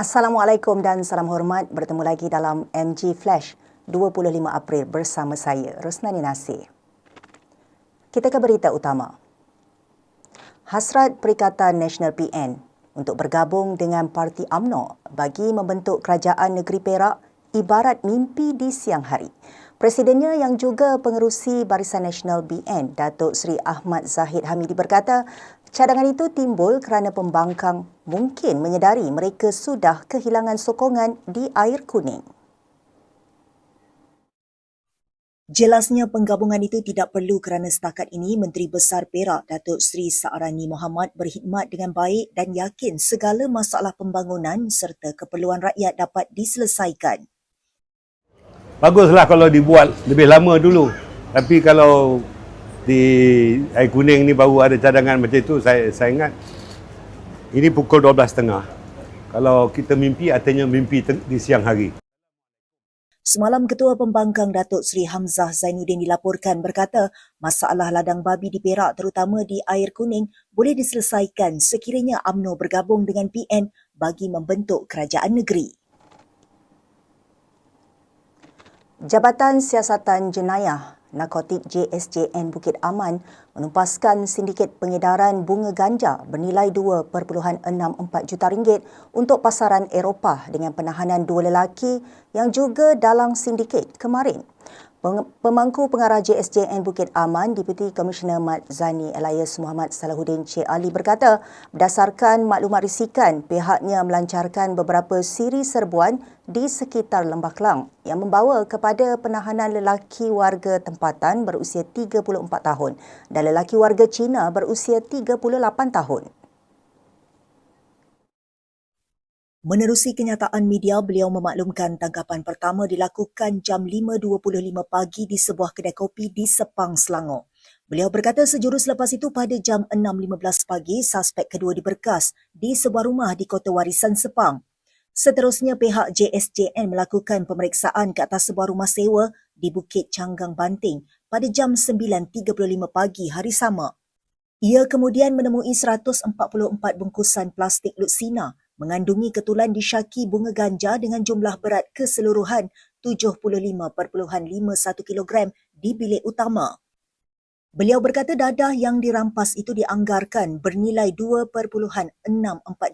Assalamualaikum dan salam hormat. Bertemu lagi dalam MG Flash 25 April bersama saya, Rosnani Nasir. Kita ke berita utama. Hasrat Perikatan Nasional PN untuk bergabung dengan Parti AMNO bagi membentuk kerajaan negeri Perak ibarat mimpi di siang hari. Presidennya yang juga pengerusi Barisan Nasional BN, Datuk Seri Ahmad Zahid Hamidi berkata, cadangan itu timbul kerana pembangkang mungkin menyedari mereka sudah kehilangan sokongan di air kuning. Jelasnya penggabungan itu tidak perlu kerana setakat ini Menteri Besar Perak Datuk Seri Saarani Muhammad berkhidmat dengan baik dan yakin segala masalah pembangunan serta keperluan rakyat dapat diselesaikan. Baguslah kalau dibuat lebih lama dulu. Tapi kalau di air kuning ni baru ada cadangan macam itu, saya saya ingat ini pukul 12.30. Kalau kita mimpi, artinya mimpi di siang hari. Semalam Ketua Pembangkang Datuk Seri Hamzah Zainuddin dilaporkan berkata masalah ladang babi di Perak terutama di air kuning boleh diselesaikan sekiranya AMNO bergabung dengan PN bagi membentuk kerajaan negeri. Jabatan Siasatan Jenayah Narkotik JSJN Bukit Aman menumpaskan sindiket pengedaran bunga ganja bernilai 2.64 juta ringgit untuk pasaran Eropah dengan penahanan dua lelaki yang juga dalam sindiket kemarin. Pemangku pengarah JSJN Bukit Aman, Deputi Komisioner Mat Zani Elias Muhammad Salahuddin Cik Ali berkata, berdasarkan maklumat risikan, pihaknya melancarkan beberapa siri serbuan di sekitar Lembah Kelang yang membawa kepada penahanan lelaki warga tempatan berusia 34 tahun dan lelaki warga Cina berusia 38 tahun. Menerusi kenyataan media, beliau memaklumkan tangkapan pertama dilakukan jam 5.25 pagi di sebuah kedai kopi di Sepang, Selangor. Beliau berkata sejurus lepas itu pada jam 6.15 pagi, suspek kedua diberkas di sebuah rumah di Kota Warisan Sepang. Seterusnya, pihak JSJN melakukan pemeriksaan ke atas sebuah rumah sewa di Bukit Canggang Banting pada jam 9.35 pagi hari sama. Ia kemudian menemui 144 bungkusan plastik lutsina mengandungi ketulan disyaki bunga ganja dengan jumlah berat keseluruhan 75.51 kg di bilik utama. Beliau berkata dadah yang dirampas itu dianggarkan bernilai 2.64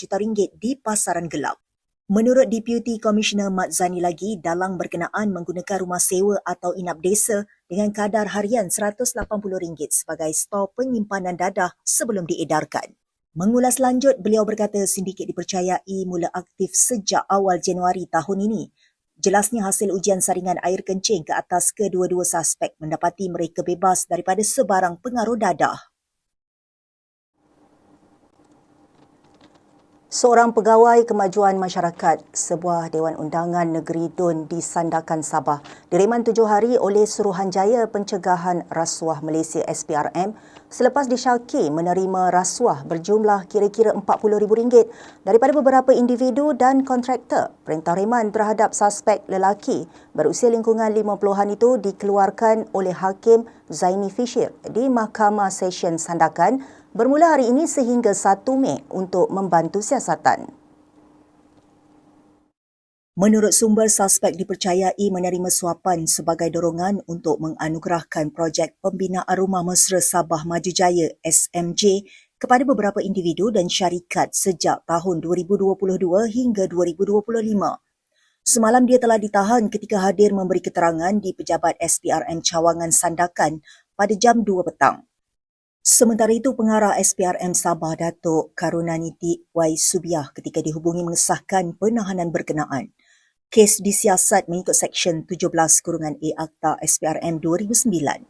juta ringgit di pasaran gelap. Menurut Deputy Commissioner Mat Zani lagi, dalam berkenaan menggunakan rumah sewa atau inap desa dengan kadar harian RM180 sebagai stor penyimpanan dadah sebelum diedarkan. Mengulas lanjut, beliau berkata sindiket dipercayai mula aktif sejak awal Januari tahun ini. Jelasnya hasil ujian saringan air kencing ke atas kedua-dua suspek mendapati mereka bebas daripada sebarang pengaruh dadah. Seorang pegawai kemajuan masyarakat sebuah Dewan Undangan Negeri Dun di Sandakan Sabah direman tujuh hari oleh Suruhanjaya Pencegahan Rasuah Malaysia SPRM selepas disyaki menerima rasuah berjumlah kira-kira RM40,000 daripada beberapa individu dan kontraktor. Perintah reman terhadap suspek lelaki berusia lingkungan 50-an itu dikeluarkan oleh Hakim Zaini Fisher di Mahkamah Session Sandakan bermula hari ini sehingga 1 Mei untuk membantu siasatan. Menurut sumber, suspek dipercayai menerima suapan sebagai dorongan untuk menganugerahkan projek pembinaan rumah mesra Sabah Maju Jaya SMJ kepada beberapa individu dan syarikat sejak tahun 2022 hingga 2025. Semalam dia telah ditahan ketika hadir memberi keterangan di pejabat SPRM Cawangan Sandakan pada jam 2 petang. Sementara itu, pengarah SPRM Sabah Datuk Karunaniti Y. Subiah ketika dihubungi mengesahkan penahanan berkenaan. Kes disiasat mengikut Seksyen 17 kurungan A Akta SPRM 2009.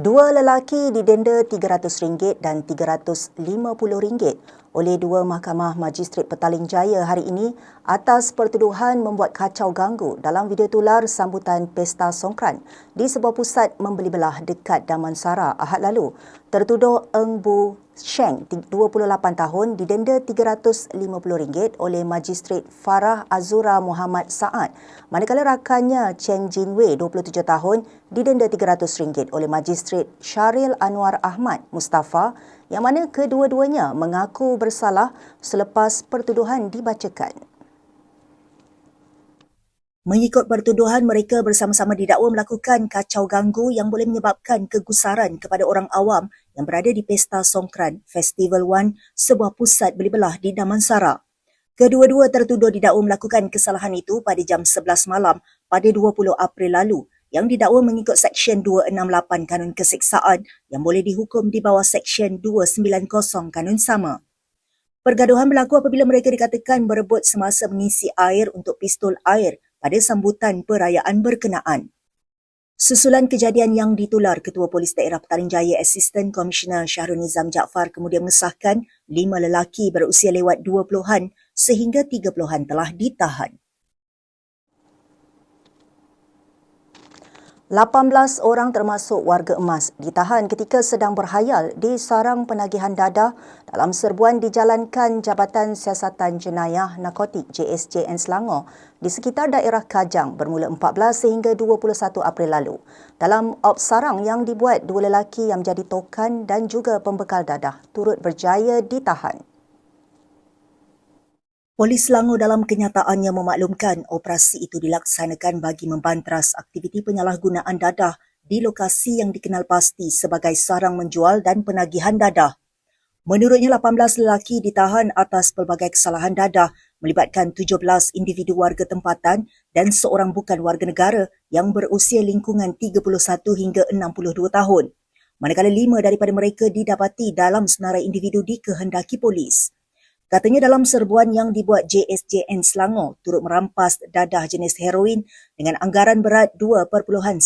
Dua lelaki didenda RM300 dan RM350 oleh dua Mahkamah Magistrat Petaling Jaya hari ini atas pertuduhan membuat kacau ganggu dalam video tular sambutan Pesta Songkran di sebuah pusat membeli belah dekat Damansara Ahad lalu. Tertuduh Eng Bu Sheng, 28 tahun, didenda RM350 oleh Magistrat Farah Azura Muhammad Saad. Manakala rakannya Cheng Jin Wei, 27 tahun, didenda RM300 oleh Magistrat Syaril Anwar Ahmad Mustafa yang mana kedua-duanya mengaku bersalah selepas pertuduhan dibacakan. Mengikut pertuduhan, mereka bersama-sama didakwa melakukan kacau ganggu yang boleh menyebabkan kegusaran kepada orang awam yang berada di Pesta Songkran Festival One, sebuah pusat beli belah di Damansara. Kedua-dua tertuduh didakwa melakukan kesalahan itu pada jam 11 malam pada 20 April lalu yang didakwa mengikut Seksyen 268 Kanun Keseksaan yang boleh dihukum di bawah Seksyen 290 Kanun sama. Pergaduhan berlaku apabila mereka dikatakan berebut semasa mengisi air untuk pistol air pada sambutan perayaan berkenaan. Susulan kejadian yang ditular Ketua Polis Daerah Petaling Jaya Assistant Commissioner Syahrul Nizam Jaafar kemudian mengesahkan lima lelaki berusia lewat 20-an sehingga 30-an telah ditahan. 18 orang termasuk warga emas ditahan ketika sedang berhayal di sarang penagihan dadah dalam serbuan dijalankan Jabatan Siasatan Jenayah Narkotik JSJN Selangor di sekitar daerah Kajang bermula 14 sehingga 21 April lalu. Dalam op sarang yang dibuat, dua lelaki yang menjadi tokan dan juga pembekal dadah turut berjaya ditahan. Polis Selangor dalam kenyataannya memaklumkan operasi itu dilaksanakan bagi membantras aktiviti penyalahgunaan dadah di lokasi yang dikenal pasti sebagai sarang menjual dan penagihan dadah. Menurutnya 18 lelaki ditahan atas pelbagai kesalahan dadah melibatkan 17 individu warga tempatan dan seorang bukan warga negara yang berusia lingkungan 31 hingga 62 tahun. Manakala lima daripada mereka didapati dalam senarai individu dikehendaki polis. Katanya dalam serbuan yang dibuat JSJN Selangor turut merampas dadah jenis heroin dengan anggaran berat 2.91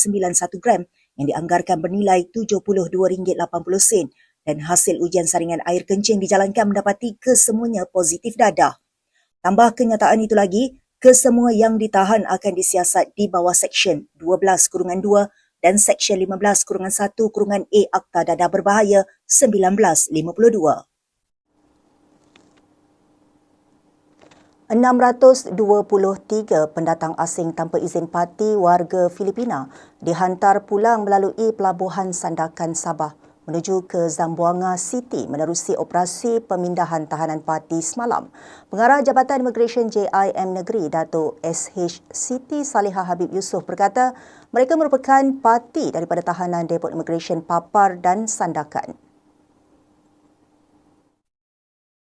gram yang dianggarkan bernilai RM72.80 dan hasil ujian saringan air kencing dijalankan mendapati kesemuanya positif dadah. Tambah kenyataan itu lagi, kesemua yang ditahan akan disiasat di bawah Seksyen 12-2 dan Seksyen 15-1 A Akta Dadah Berbahaya 1952. 623 pendatang asing tanpa izin parti warga Filipina dihantar pulang melalui pelabuhan Sandakan Sabah menuju ke Zamboanga City menerusi operasi pemindahan tahanan parti semalam. Pengarah Jabatan Immigration JIM Negeri Datuk SH Siti Salihah Habib Yusof berkata mereka merupakan parti daripada tahanan Depot Immigration Papar dan Sandakan.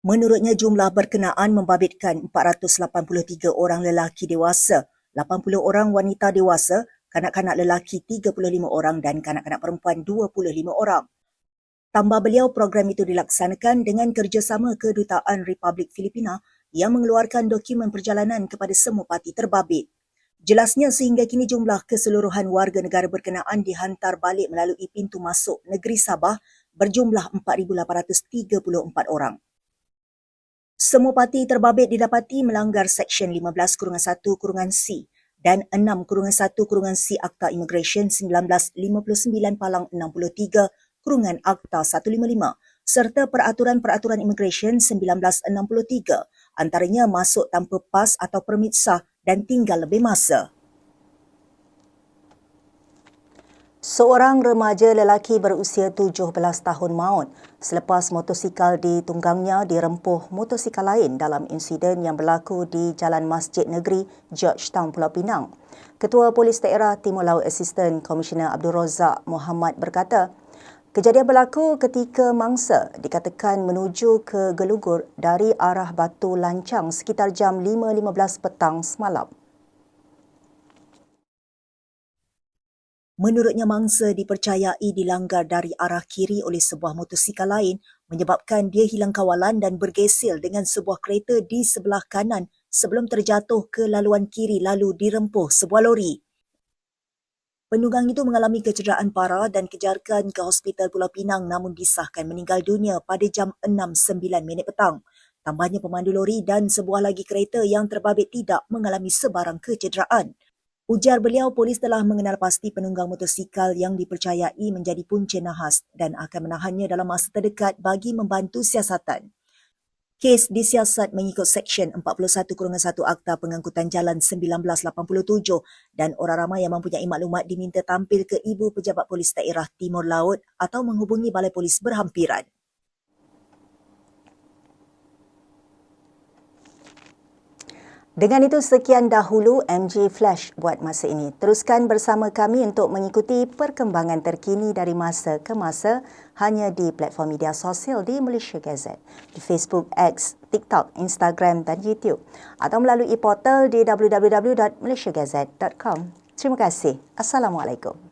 Menurutnya jumlah berkenaan membabitkan 483 orang lelaki dewasa, 80 orang wanita dewasa, kanak-kanak lelaki 35 orang dan kanak-kanak perempuan 25 orang. Tambah beliau, program itu dilaksanakan dengan kerjasama Kedutaan Republik Filipina yang mengeluarkan dokumen perjalanan kepada semua parti terbabit. Jelasnya sehingga kini jumlah keseluruhan warga negara berkenaan dihantar balik melalui pintu masuk negeri Sabah berjumlah 4,834 orang. Semua parti terbabit didapati melanggar Seksyen 15-1-C dan 6-1-C Akta Immigration 1959 Palang 63 kurungan Akta 155 serta peraturan-peraturan immigration 1963 antaranya masuk tanpa pas atau permit sah dan tinggal lebih masa. Seorang remaja lelaki berusia 17 tahun maut selepas motosikal ditunggangnya dirempuh motosikal lain dalam insiden yang berlaku di Jalan Masjid Negeri Georgetown Pulau Pinang. Ketua Polis Daerah Timur Laut Assistant Commissioner Abdul Razak Muhammad berkata, kejadian berlaku ketika mangsa dikatakan menuju ke Gelugur dari arah Batu Lancang sekitar jam 5.15 petang semalam. Menurutnya mangsa dipercayai dilanggar dari arah kiri oleh sebuah motosikal lain menyebabkan dia hilang kawalan dan bergesel dengan sebuah kereta di sebelah kanan sebelum terjatuh ke laluan kiri lalu dirempuh sebuah lori. Penunggang itu mengalami kecederaan parah dan kejarkan ke Hospital Pulau Pinang namun disahkan meninggal dunia pada jam 6.09 minit petang. Tambahnya pemandu lori dan sebuah lagi kereta yang terbabit tidak mengalami sebarang kecederaan. Ujar beliau, polis telah mengenal pasti penunggang motosikal yang dipercayai menjadi punca nahas dan akan menahannya dalam masa terdekat bagi membantu siasatan. Kes disiasat mengikut Seksyen 41-1 Akta Pengangkutan Jalan 1987 dan orang ramai yang mempunyai maklumat diminta tampil ke Ibu Pejabat Polis Daerah Timur Laut atau menghubungi Balai Polis berhampiran. Dengan itu sekian dahulu MG Flash buat masa ini. Teruskan bersama kami untuk mengikuti perkembangan terkini dari masa ke masa hanya di platform media sosial di Malaysia Gazette, di Facebook, X, TikTok, Instagram dan YouTube atau melalui portal di www.malaysiagazette.com. Terima kasih. Assalamualaikum.